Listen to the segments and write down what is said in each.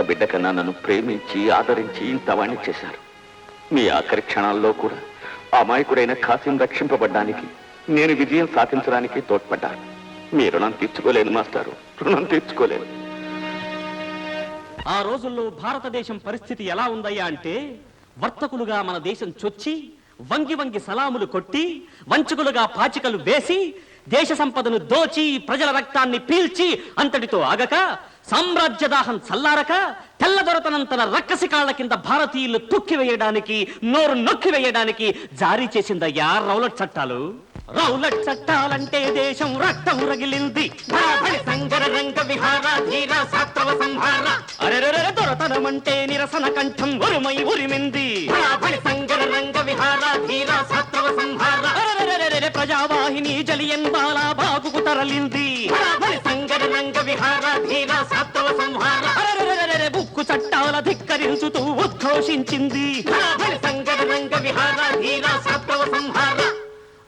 సొంత బిడ్డ కన్నా నన్ను ప్రేమించి ఆదరించి ఇంతవాణ్ణి చేశారు. మీ ఆఖరి క్షణాల్లో కూడా అమాయకుడైన ఖాసిం రక్షింపబడ్డానికి నేను విజయం సాధించడానికి తోడ్పడ్డాను. మీ రుణం తీర్చుకోలేను మాస్టారు. రుణం తీర్చుకోలేను ఆ రోజుల్లో భారతదేశం పరిస్థితి ఎలా ఉందయ్యా అంటే వర్తకులుగా మన దేశం చొచ్చి వంగి వంగి సలాములు కొట్టి వంచకులుగా పాచికలు వేసి దేశ సంపదను దోచి ప్రజల రక్తాన్ని పీల్చి అంతటితో ఆగక సామ్రాజ్య దాహం చల్లారక తెల్లదొరతనం తన రక్కసి కాళ్ళ కింద భారతీయులు తొక్కివేయడానికి నోరు నొక్కివేయడానికి జారీ చేసిందయ్యా రౌలట్ చట్టాలు. రౌలట్ చట్టాలంటే దేశం రక్తం రగిలింది. బడి సంగర రంగ విహార ధీర సాత్రవ సంహార. అరెరెరె దొరతనం అంటే నిరసన కంఠం ఉరుమై ఉరిమింది సంగర రంగ విహార ధీర సాత్రవ సంహార. అరెరెరెరె ప్రజావాహిని జలియన్ బాలా బాగుకు తరలింది. బడి సంగర రంగ విహార ధీర సాత్రవ సంహార. అరెరెరెరె బుక్కు చట్టాల ధిక్కరించుతూ ఉద్ఘోషించింది.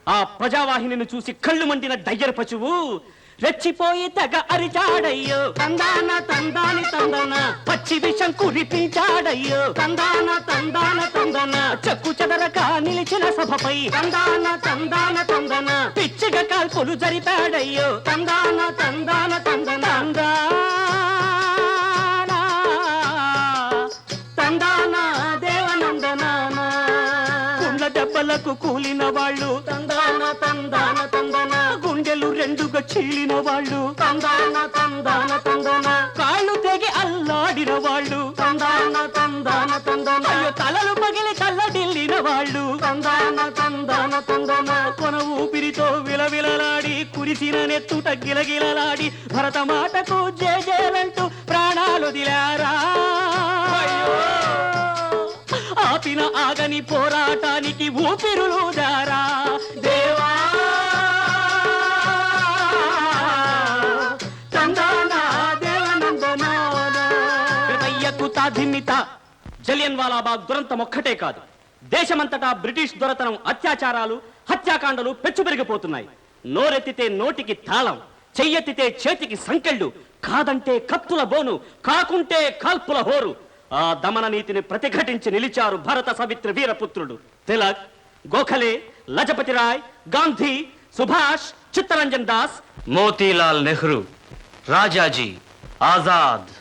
ఆ ప్రజావాహినిని చూసి కళ్ళు మండిన దయ్యర పశువు రెచ్చిపోయి తెగ అరిచాడయ్యో. తందాన తందాని తందన. పచ్చి విషం కురిపించాడయ్యో. తందాన తందాన తందన. చెక్కు చెదరక నిలిచిన సభపై తందాన తందాన తందన. పిచ్చిగా కాల్పులు జరిపాడయ్యో. తందాన తందాన తందన. తందాన దెబ్బలకు కూలిన వాళ్ళు. తందాన తందాన తందన. గుండెలు రెండుగా చీలిన వాళ్ళు. తందాన తందాన తందన. కాళ్ళు తెగి అల్లాడిన వాళ్ళు. తందాన తందాన తందన. తలలు పగిలి కళ్ళడిల్లిన వాళ్ళు. తందాన తందాన తందన. కొన ఊపిరితో విలవిలలాడి కురిసిన నెత్తుట గిలగిలలాడి భరత మాటకు జేజేలంటూ ప్రాణాలు దిలారా ఆపిన ఆగని పోరాటానికి ఊపిరులు దారా. దేవా! జలియన్ వాలాబాగ్ దురంతం ఒక్కటే కాదు. దేశమంతటా బ్రిటిష్ దొరతనం అత్యాచారాలు హత్యాకాండలు పెచ్చుపెరిగిపోతున్నాయి నోరెత్తితే నోటికి తాళం చెయ్యెత్తితే చేతికి సంకెళ్ళు కాదంటే కత్తుల బోను కాకుంటే కాల్పుల హోరు. ఆ దమన నీతిని ప్రతిఘటించి నిలిచారు భరత సవిత్ర వీరపుత్రుడు. తిలక్ గోఖలే లజపతి రాయ్ గాంధీ సుభాష్ చిత్తరంజన్ దాస్ మోతీలాల్ నెహ్రూ రాజాజీ ఆజాద్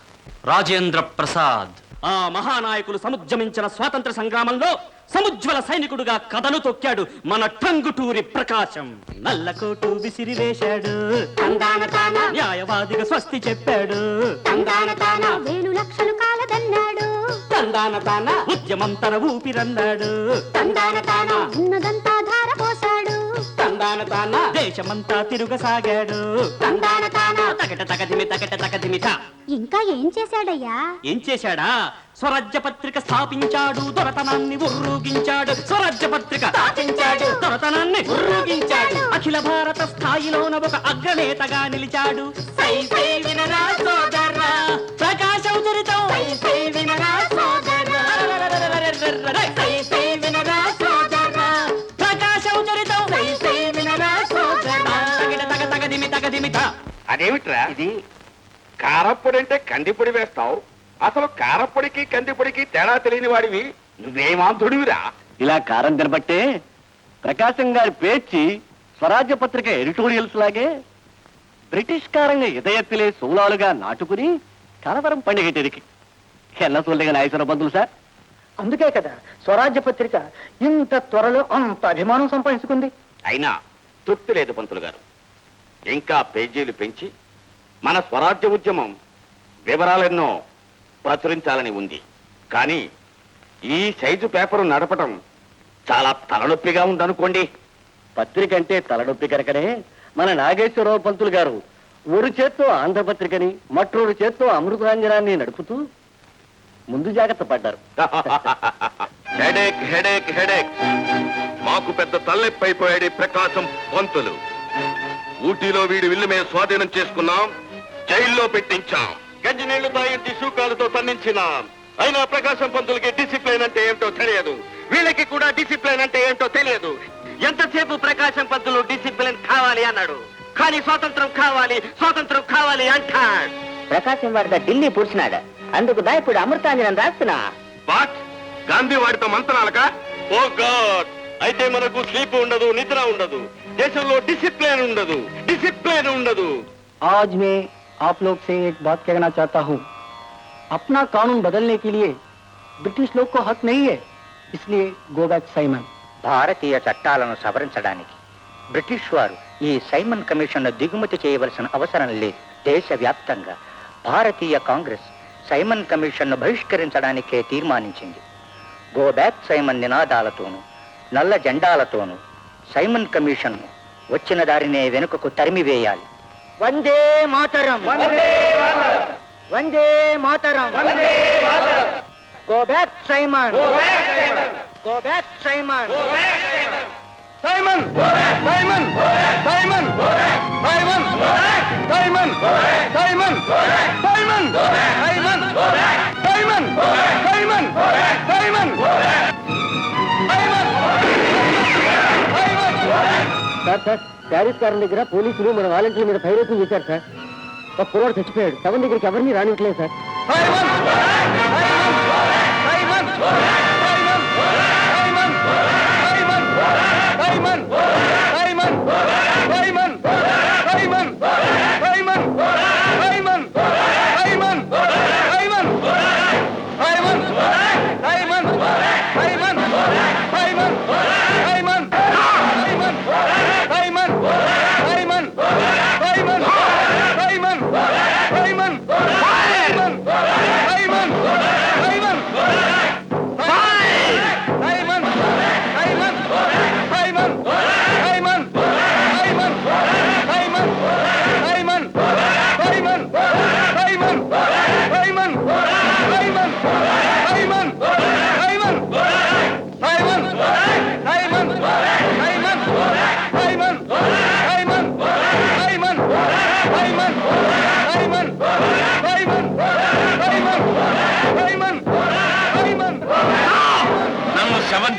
రాజేంద్ర ప్రసాద్. ఆ మహానాయకులు సముద్యమించిన స్వాతంత్ర సంగ్రామంలో సముజ్వల సైనికుడుగా కథను తొక్కాడు మన టంగుటూరి ప్రకాశం. నల్లకోటు విసిరి వేశాడు. న్యాయవాదిగా స్వస్తి చెప్పాడు. వేలు లక్షలు కాలదన్నాడు తందాన తాన ఉద్యమం తన ఊపిరన్నాడు. ఉన్నదంతా ధార పోసాడు తందాన తాన దేశమంతా తిరుగసాగాడు. తగట తగదిమి తగట తగదిమి తా ఇంకా ఏం చేశాడయ్యా? ఏం చేశాడా? స్వరాజ్య పత్రిక స్థాపించాడు దొరతనాన్ని ఉర్రూగించాడు. స్వరాజ్య పత్రిక స్థాపించాడు దొరతనాన్ని ఉర్రూగించాడు. అఖిల భారత స్థాయిలోన ఒక అగ్రనేతగా నిలిచాడు. సై సై వినరా సోదరా అదేమిట్రా? ఇది కారప్పొడి అంటే కందిపొడి వేస్తావు. అసలు కారప్పొడికి కందిపొడికి తేడా తెలియని వాడివి. నువ్వేమాంతుడివిరా ఇలా కారం తినబట్టే ప్రకాశం గారి పేర్చి స్వరాజ్య పత్రిక ఎడిటోరియల్స్ లాగే బ్రిటిష్ కారంగా ఇదయత్తులే సోలాలుగా నాటుకుని కలవరం పండుగ తెరికి ఎన్న చూడగా నాయసర బంధువులు సార్. అందుకే కదా స్వరాజ్య పత్రిక ఇంత త్వరలో అంత అభిమానం సంపాదించుకుంది. అయినా తృప్తి లేదు పంతులు గారు. ఇంకా పేజీలు పెంచి మన స్వరాజ్య ఉద్యమం వివరాలెన్నో ప్రచురించాలని ఉంది. కానీ ఈ సైజు పేపరు నడపటం చాలా తలనొప్పిగా ఉందనుకోండి. పత్రిక అంటే తలనొప్పి కనుకనే మన నాగేశ్వరరావు పంతులు గారు ఒక చేత్తో ఆంధ్రపత్రికని మற்றొరు చేత్తో అమృతాంజనాన్ని నడుపుతూ ముందు జాగ్రత్త పడ్డారు. Headache headache headache. మాకు పెద్ద తల్లెప్పైపోయాడు అయిపోయాడు ప్రకాశం పంతులు. ఊటీలో వీడి విల్లు మేము స్వాధీనం చేసుకున్నాం జైల్లో పెట్టించాం. గంజి నీళ్ళు తాగి టిష్యూ కాలుతో తన్నించినాం. అయినా ప్రకాశం పంతులకి డిసిప్లైన్ అంటే ఏమిటో తెలియదు. వీళ్ళకి కూడా డిసిప్లైన్ అంటే ఏంటో తెలియదు. ఎంతసేపు అన్నాడు కానీ స్వాతంత్రం కావాలి స్వాతంత్రం కావాలి అంటాడు ప్రకాశం వాడిద ఢిల్లీ పూడ్చినాడు అందుకు దా ఇప్పుడు అమృతాంజనం రాస్తున్నా వాట్ గాంధీ వాడితో మంతనాలక ఓ గాడ్ అయితే మనకు స్లీప్ ఉండదు నిద్ర ఉండదు దేశంలో డిసిప్లిన్ ఉండదు డిసిప్లిన్ ఉండదు आज मैं आप लोग से एक बात कहना चाहता हूँ अपना कानून बदलने के लिए ब्रिटिश लोग को हक नहीं है इसलिए गो बैक साइमन భారతీయ చట్టాలను సవరించడానికి బ్రిటిష్ వారు ఈ సైమన్ కమిషన్ దిగుమతి చేయవలసిన అవసరం లేదు. దేశవ్యాప్తంగా భారతీయ కాంగ్రెస్ సైమన్ కమిషన్ను బహిష్కరించడానికే తీర్మానించింది. గో బ్యాక్ సైమన్ నినాదాలతోనూ నల్ల జెండాలతోనూ సైమన్ కమిషన్ వచ్చిన దారినే వెనుకకు తరిమివేయాలి. Vande Mataram! Vande Mataram! Go back Simon! Go back Simon! Simon Simon Simon Simon Simon Simon Simon Simon Simon Simon Simon sir sir Parry's corner దగ్గర పోలీసులు మన వాలంటీర్ల మీద పైరత్నం చేశారు సార్ ఒక కుర్రాడు చచ్చిపోయాడు శవం దగ్గరికి ఎవరిని రానివ్వట్లేదు సార్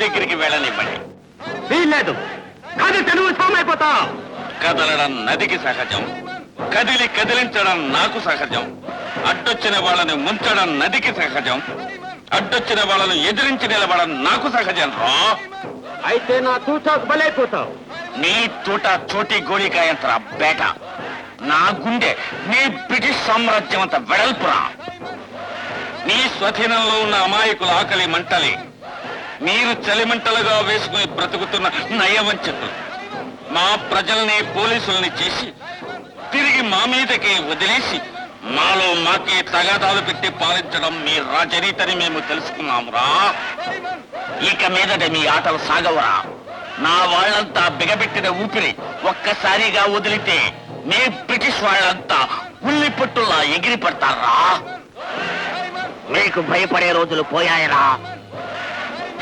దగ్గరికి వెళ్ళనివ్వండి. వీల్లేదు. కదిలితే శవమైపోతావు కదలడం నదికి సహజం. కదిలి కదిలించడం నాకు సహజం. అడ్డొచ్చిన వాళ్ళని ముంచడం నదికి సహజం. అడ్డొచ్చిన వాళ్ళను ఎదిరించి నిలబడడం నాకు సహజం. రా అయితే నా తూచాకు బలైపోతావు నీ తూట చోటి గోళికాయంతర బేట. నా గుండె నీ బ్రిటిష్ సామ్రాజ్యం అంత వెడల్పురా. నీ స్వధీనంలో ఉన్న అమాయకుల ఆకలి మంటలే. మీరు చలిమంటలుగా వేసుకుని బ్రతుకుతున్న నయవంచకులు. మా ప్రజల్ని పోలీసుల్ని చేసి తిరిగి మా మీదకి వదిలేసి మాలో మాకే తగాదాలు పెట్టి పాలించడం మీ రాజనీతని మేము తెలుసుకున్నామురా. ఇక మీదట మీ ఆటలు సాగవరా. నా వాళ్ళంతా బిగబెట్టిన ఊపిరి ఒక్కసారిగా వదిలితే మీ బ్రిటిష్ వాళ్ళంతా ఉల్లి పట్టులా ఎగిరి పడతారా మీకు భయపడే రోజులు పోయాయరా.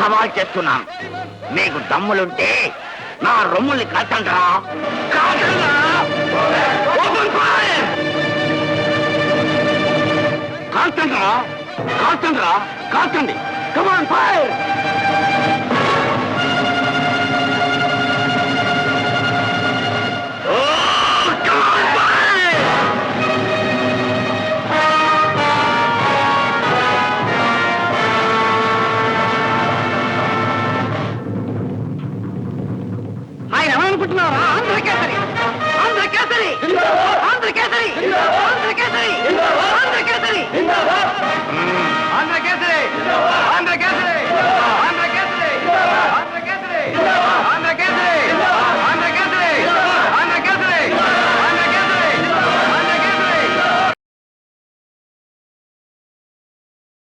సవాల్ చేస్తున్నాను. మీకు దమ్ములుంటే నా రొమ్ముల్ని కాల్చండ్రా కాల్చండ్రా! Open fire! కాల్చండ్రా? కాల్చండ్రా? కాల్చండి. Come on fire